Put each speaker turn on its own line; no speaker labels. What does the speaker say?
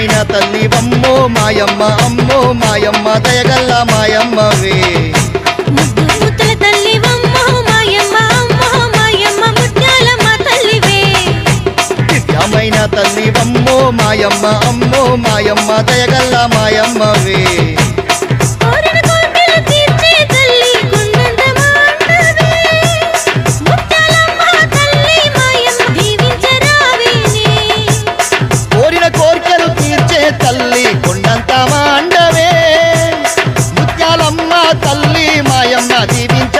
మాయమైన తల్లి అమ్మో మాయమ్మ అమ్మో మాయమ్మ దయగల్ల మాయమ్మవే. దివ్యమైన తల్లి అమ్మో మాయమ్మ అమ్మో మాయమ్మ దయగల్ల మాయమ్మవే. కోరిక తల్లి మాయమ్మ దీవించ